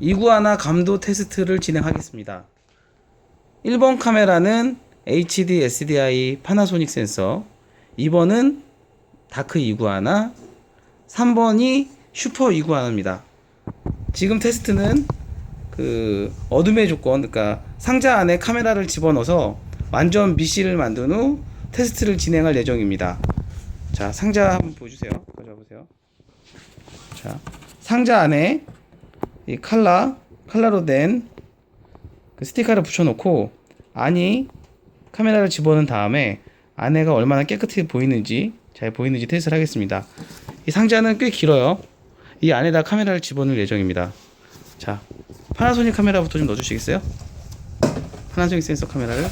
이구아나 감도 테스트를 진행하겠습니다. 1번 카메라는 HD SDI 파나소닉 센서, 2번은 다크 이구아나, 3번이 슈퍼 이구아나입니다. 지금 테스트는 그 어둠의 조건, 그러니까 상자 안에 카메라를 집어넣어서 완전 미시를 만든 후 테스트를 진행할 예정입니다. 자, 상자 한번 보여주세요. 가져와 보세요. 자, 상자 안에 이 칼라, 칼라로 된 그 스티커를 붙여놓고 안이 카메라를 집어넣은 다음에 안에가 얼마나 깨끗해 보이는지 잘 보이는지 테스트를 하겠습니다. 이 상자는 꽤 길어요. 이 안에다 카메라를 집어넣을 예정입니다. 자, 파나소닉 카메라부터 좀 넣어주시겠어요? 파나소닉 센서 카메라를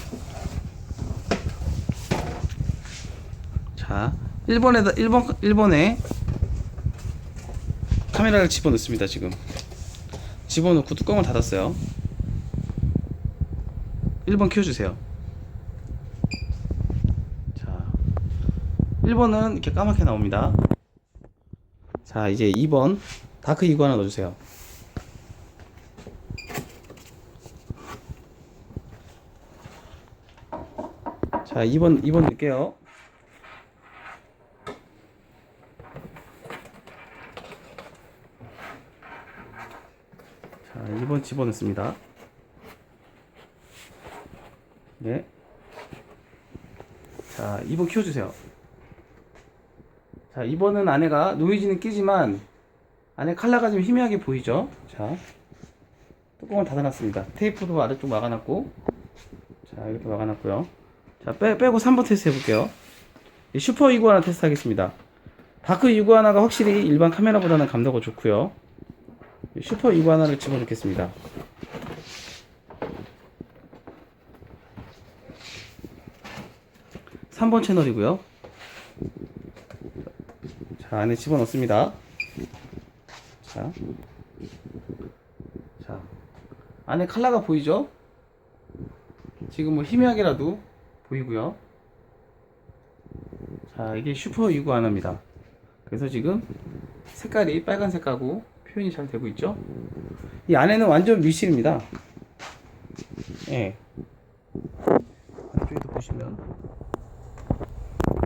자, 1번에다 1번 1번에 카메라를 집어넣습니다, 지금. 집어넣고 뚜껑을 닫았어요. 1번 켜 주세요. 자. 1번은 이렇게 까맣게 나옵니다. 자, 이제 2번 다크 이거 하나 넣어 주세요. 자, 2번 2번 넣을게요. 자, 2번 집어넣습니다. 네. 자, 2번 키워주세요. 자, 2번은 안에가 노이즈는 끼지만 안에 칼라가 좀 희미하게 보이죠? 자, 뚜껑을 닫아놨습니다. 테이프도 아래쪽 막아놨고, 자, 이렇게 막아놨고요. 자, 빼, 빼고 3번 테스트 해볼게요. 이 슈퍼 이구아나 테스트 하겠습니다. 다크 이구아나가 확실히 일반 카메라보다는 감도가 좋고요. 이 슈퍼 이구아나를 집어넣겠습니다. 삼번 채널이고요. 자, 안에 집어넣습니다. 자. 자. 안에 칼라가 보이죠? 지금 뭐 희미하게라도 보이고요. 자, 이게 슈퍼 유구 하나입니다. 그래서 지금 색깔이 빨간색하고 표현이 잘 되고 있죠? 이 안에는 완전 밀실입니다. 예. 안쪽에도 보시면